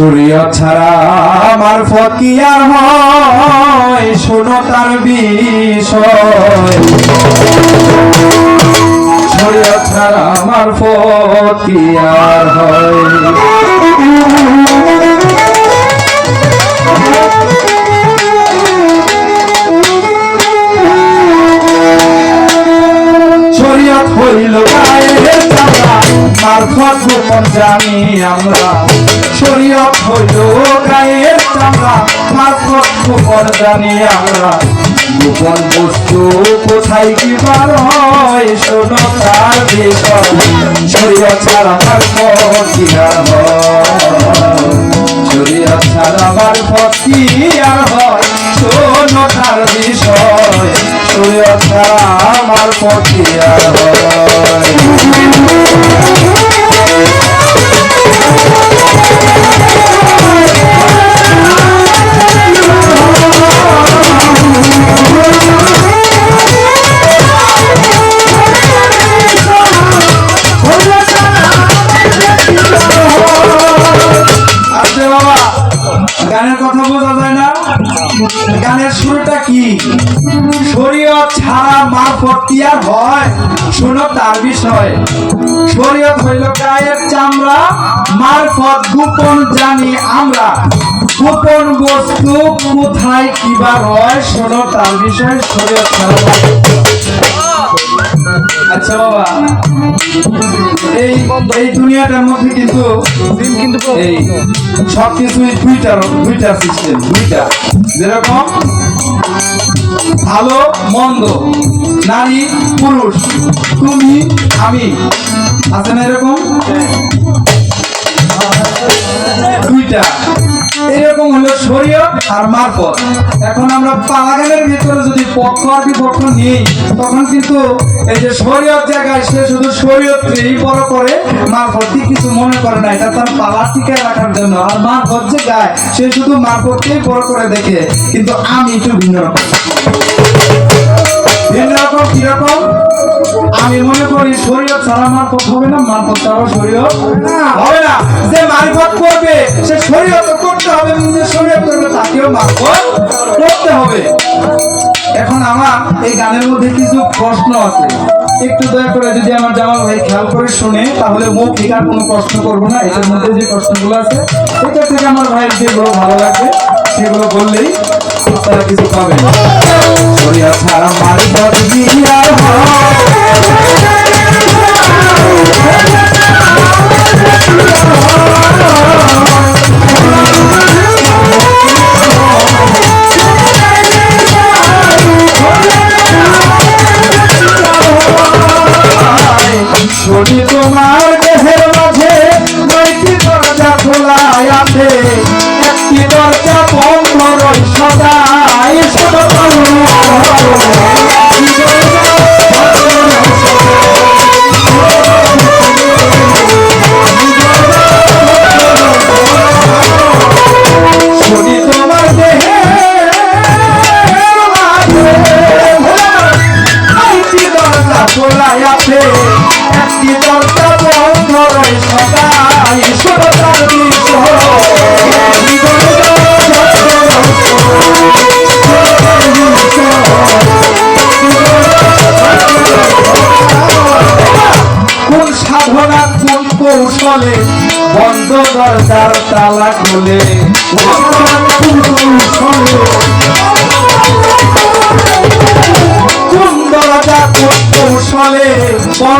শরীয়ত ছাড়া আমার ফকিয়ার হয় শোনো তার বিষয়। ছাড়া আমার ফকিয়ার হয়। মারফত গোপন জানি আমরা। শরীয়ত হইল গায়ের চামড়া মারফত গোপন জানি আমরা। গোপন বস্তু কোথায় কি হয়, শোনো তার বিষয় শরীয়ত ছাড়া মারফত কি আর শরীয়ত ছাড়া মারফত কি আর হয়, শোনো তার বিষয়। শরীয়ত ছাড়া আমার পথে আর হয়। গানের শুরুটা কি? শরীয়ত ছাড়া মারফত কি আর হয়? শুনো তার বিষয়। শরীয়ত হইল গায়ের চামড়া, মারফত গোপন জানি আমরা। গোপন বস্তু কোথায় কিবার হয়, শোনো তার বিষয়, শরীয়ত ছাড়া আচ্ছা বাবা। এই এই দুনিয়াটার মধ্যে কিন্তু এই সব কিছুই দুইটার দুইটা সিস্টেম দুইটা যেরকম ভালো মন্দ নারী পুরুষ তুমি আমি। আছে না এরকম? দুইটা এরকম হলো শরীয়ত আর মারফত। এখন আমরা পালাগানের ভিতরে যদি পক্ষ আর বিপক্ষ নেই, তখন কিন্তু এই যে শরীয়ত জায়গায় সে শুধু শরীয়তকেই বড় করে মারফতকে কিছু মনে করে না। এটা তার পালা টিকায় রাখার জন্য। আর মারফত যে গায়, সে শুধু মারফতকেই বড় করে দেখে। কিন্তু আমি একটু ভিন্ন রকম। ভিন্ন রকম কীরকম আমি মনে করি শরীয়ত ছাড়া মারফত হবে না, মারফত ছাড়াও শরীয়ত হবে না। যে মারফত করবে, সে শরীয়ত করতে হবে যে শরীয়ত করবে তাকেও মারফত করতে হবে। এখন আমার এই গানের মধ্যে কিছু প্রশ্ন আছে। একটু দয়া করে যদি আমার জামাল ভাই খেয়াল করে শুনে, তাহলে মৌখিক আর কোনো প্রশ্ন করব না। এটার মধ্যে যে প্রশ্নগুলো আছে, এটা থেকে আমার ভাইয়ের যেগুলো ভালো লাগবে, সেগুলো বললেই তারা কিছু পাবে ছাড়া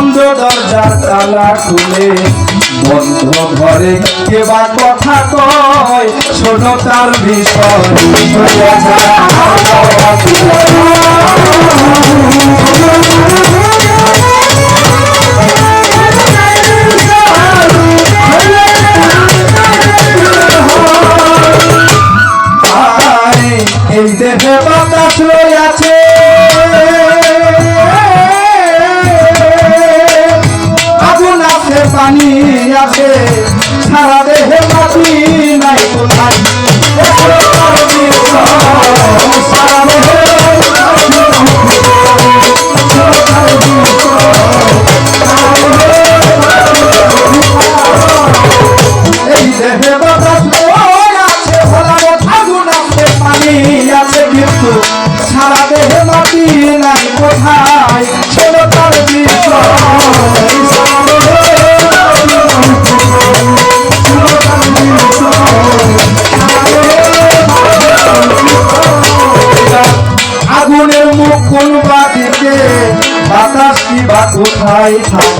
বন্ধ দরজার তালা খুলে। বন্ধ ঘরে কেবা কথা কয় ছোট তার বিষয়। কোথায় থাকে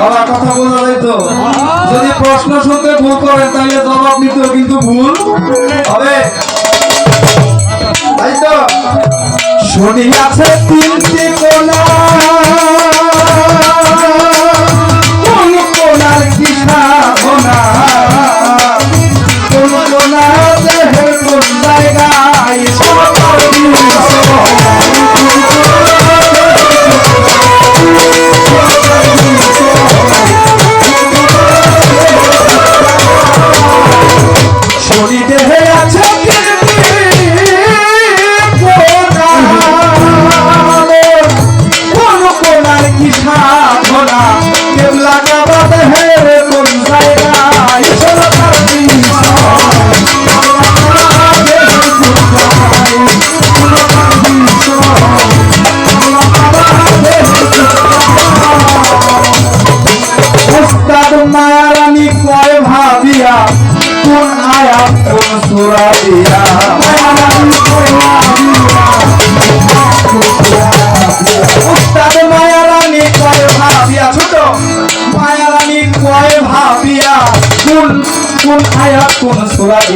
বাবা কথা বোঝা যায় তো? যদি প্রশ্ন শুনতে ভুল করেন, তাহলে জবাব নিতেও কিন্তু ভুল হবে। তাই তো? শনি আছে তিনটি কোন।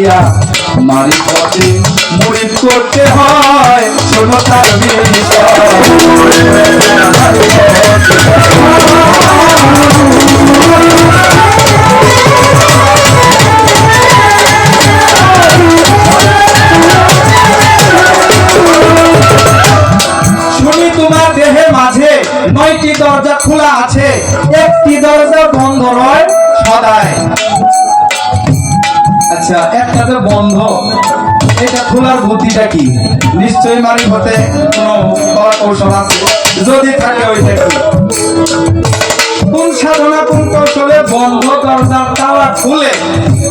দিয়া মারি পথে মুড়ি করতে হয় শোনো তার শুনি গতিটা কি? নিশ্চয়ই মারি হতে কোনো কৌশল আছে। যদি থাকে ওইটা কি কোন সাধনা, কোন কৌশলে বন্ধ দরজার তালা খুলে?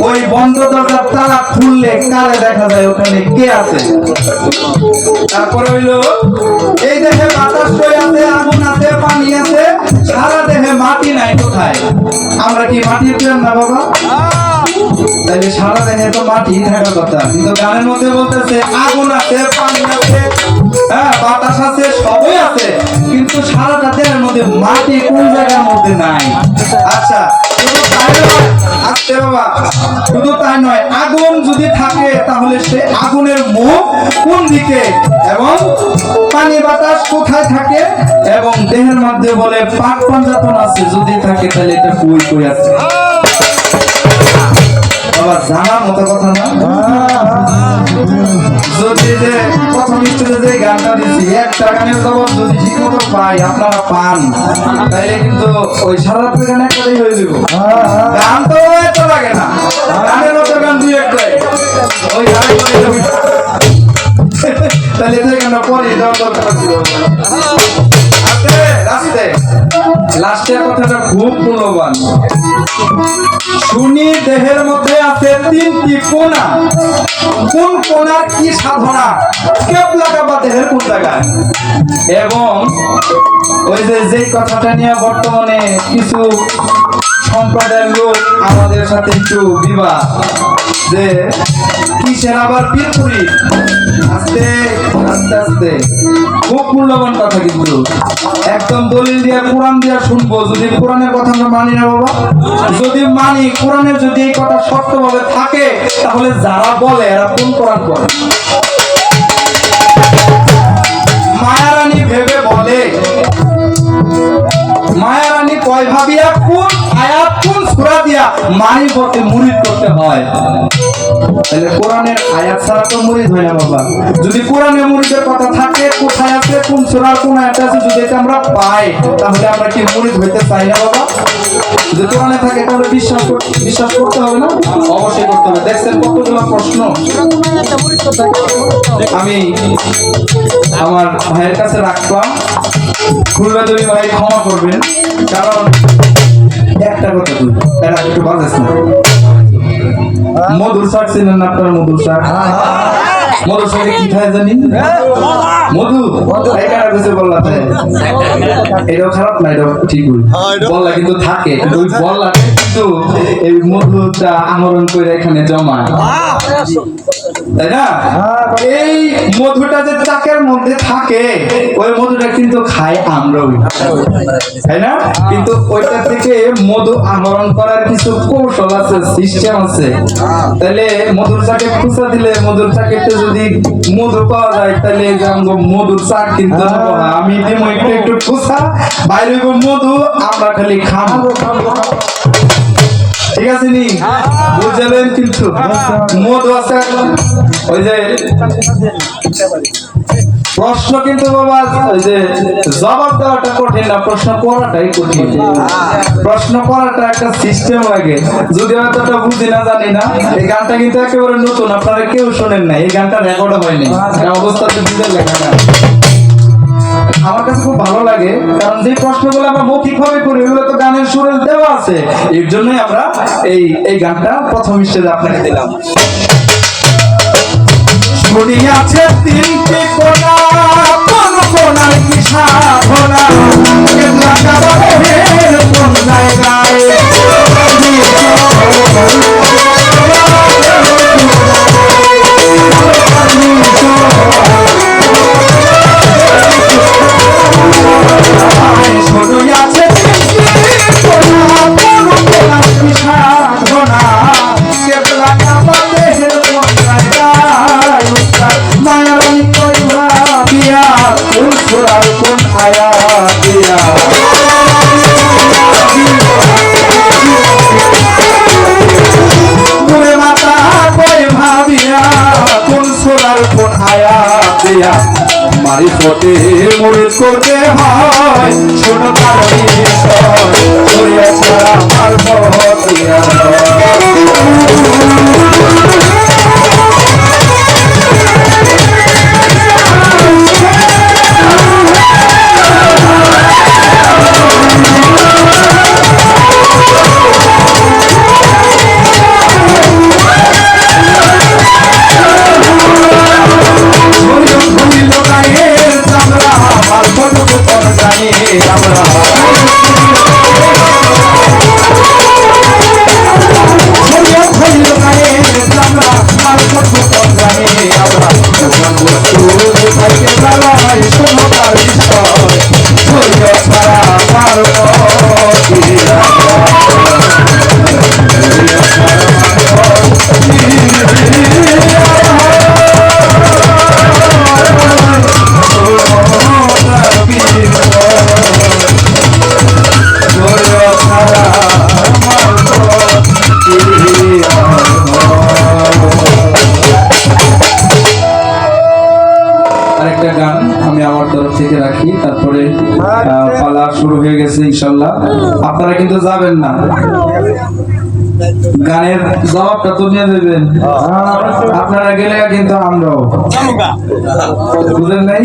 ওই বন্ধ দরজার তালা খুললে কারে দেখা যায়? ওখানে কে আছে? তারপরে হইল, এই দেহে বাতাস বই আছে, আগুন আছে, পানি আছে, সারা দেহে মাটি নাই কোথায়? আমরা কি মাটির প্রেম না বাবা? সারা দেহে তো মাটি থাকার কথা। কিন্তু গানের মধ্যে বলতেছে, আগুন আছে, পানি আছে হ্যাঁ বাতাস আছে, সবই আছে। কিন্তু সারাটা দেহের মধ্যে মাটি কোন জায়গার মধ্যে নাই? আচ্ছা বাবা, শুধু তাই নয়, আগুন যদি থাকে, তাহলে সে আগুনের মুখ কোন দিকে? এবং পানি বাতাস কোথায় থাকে? এবং দেহের মধ্যে বলে, পাক আছে, যদি থাকে, তাহলে এটা আছে? বাবা জানার মতো কথা যদি যে প্রথম যে গানটা দিচ্ছি একটা যদি পাই, আপনারা পান। তাইলে কিন্তু ওই সারা রাত্রে গান একটাই হয়ে যাব। গান তাহলে তো গানটা পরে দেওয়ার দরকার ছিল। আস্তে লাস্টের কথাটা খুব মূল্যবান। শুনি দেহের মধ্যে আছে তিনটি কোনা। কোন কোনার কি সাধনা? কেবলা বা দেহের কোন জায়গায়? এবং ওই যে যেই কথাটা নিয়ে বর্তমানে কিছু সম্প্রদায়ের লোক আমাদের সাথে একটু বিবাদ। যে আবার পিরপুরি আস্তে আস্তে আস্তে। খুব মূল্যবান কথা কিন্তু। একদম দলিল দিয়ে, কোরআন দিয়ে শুনব। যদি কোরআনের কথা আমরা মানি না বাবা। যদি মানি, কোরআনের যদি এই কথা সত্যভাবে থাকে, তাহলে যারা বলে, এরা কোন কোরআন করে মায়ারানী ভেবে বলে। মায়ারানী কয় ভাবিয়া, কোন আয়াত কোন সূরা দিয়া মানি পথে মুরিদ করতে হয়। তাহলে কোরআনের আয়াত ছাড়া তো মুরিদ হয় না বাবা। যদি কোরআনে মুরিদের কথা থাকে, কোথায় আছে, কোন সূরা কোন আয়াত আছে, যদি এটা আমরা পাই, তাহলে আমরা কি মুরিদ হইতে চাই না বাবা? যদি কোরআনে থাকে, তাহলে বিশ্বাস বিশ্বাস করতে হবে না? অবশ্যই করতে হবে। দেখছেন কতগুলো প্রশ্ন? আমি আমার ভাইয়ের কাছে রাখলাম। খুলবে তুমি ভাই ক্ষমা করবেন, কারণ একটা কথা তুই এটা একটু বাজাস না? মধুর শাক ছিলেন আপনার মধুর শাক? মধুর শাকে কি খায় জানি? মধু। এই কারা কিছু বললা এটাও খারাপ না এটাও ঠিক বললা কিন্তু থাকে কিন্তু ওই বললা কিন্তু এই মধুটা আমরণ করে এখানে জমায়। তাই না? এই মধুটা যে চাকের মধ্যে থাকে ওই মধুটা কিন্তু খাই আমরাও। তাই না? কিন্তু ওইটা থেকে মধু আহরণ করার কিছু কৌশল আছে সিস্টেম আছে। তাহলে মধুর চাকে খুচা দিলে মধুর চাকেতে যদি মধু পাওয়া যায় তাহলে আমগো মধুর চাক কিন্তু নেব না। আমি দিব একটু একটু ঠোসা বাইরে মধু আমরা খালি খাব ঠিক আছে নি? বুঝলেন কিন্তু? মধু আছে ওই যে প্রশ্ন কিন্তু বাবা, ওই যে জবাব দেওয়াটা কঠিন না, প্রশ্ন করাটাই কঠিন। প্রশ্ন করাটা একটা সিস্টেম লাগে। যদি এটা বুঝি না, জানি না, এই গানটা কিন্তু একেবারে নতুন, আপনারা কেউ শোনেন না এই গানটা রেকর্ড হয়নি। এই অবস্থাতে বুঝে লেখা না। আমার কাছে খুব ভালো লাগে, কারণ যে প্রশ্নগুলো আমরা মৌখিক ভাবে করি, ওগুলো তো গানের সুরে দেওয়া আছে। এর জন্যই আমরা এই এই গানটা প্রথম হিসেবে আপনাকে দিলাম। শুনিয়াছে তিনটি কোনা কোন কোনার কি সাধনা? কেতলা কাবাহের কোন ফটে মোরে করতে হয়। শোনো কারণে জবাবটা তো নিয়ে দেবেন। আপনারা গেলে কিন্তু আমরাও। বুঝলেন নাই?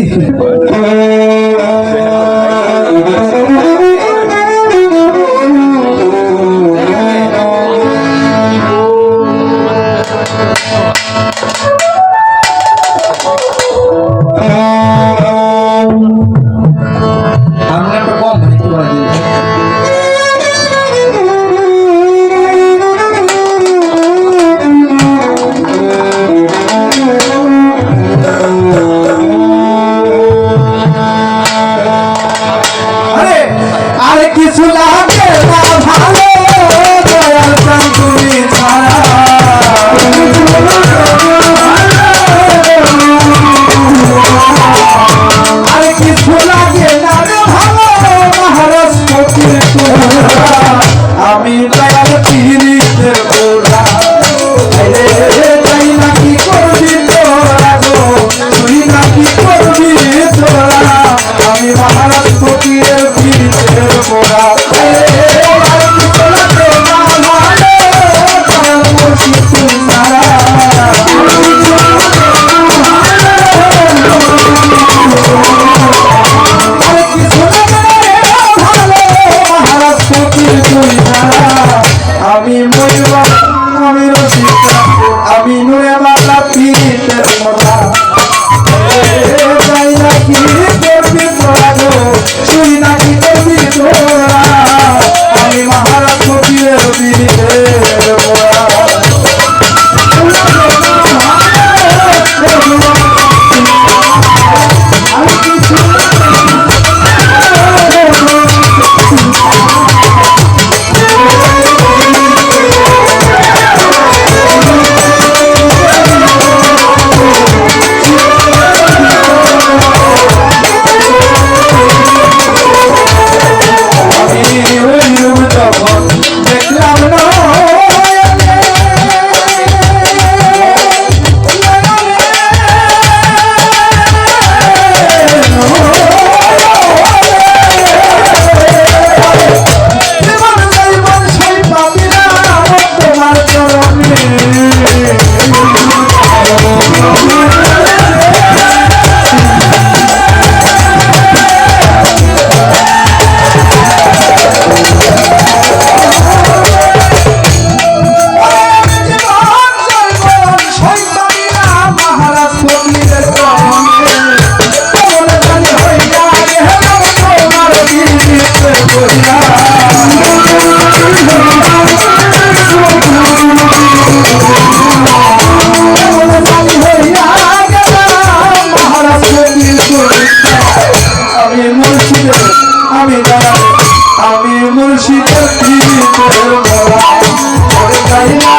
আমি দয়াল পীড়িতের গোড়া খুশি দেখি তোর গাইলা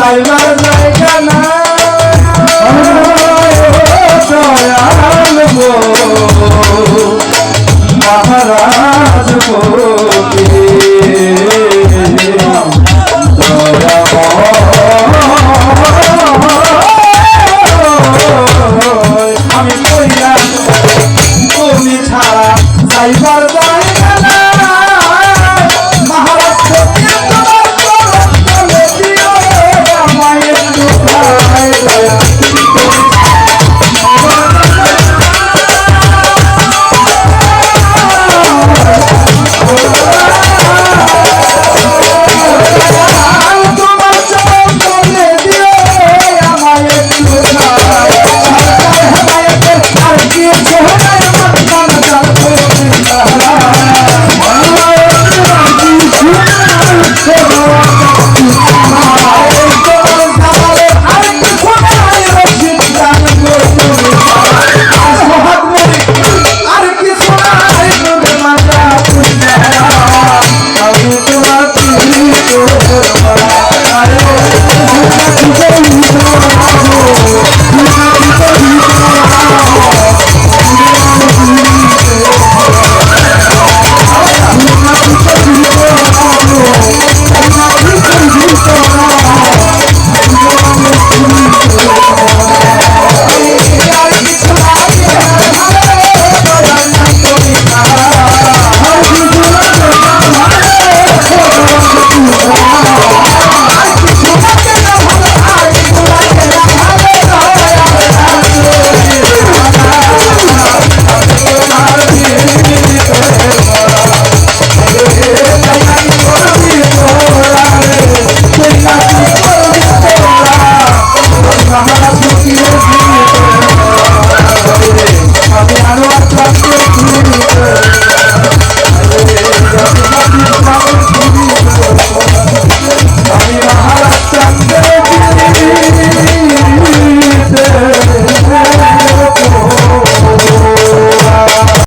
যাইবার জায়গা না। দয়াল মহারাজ গো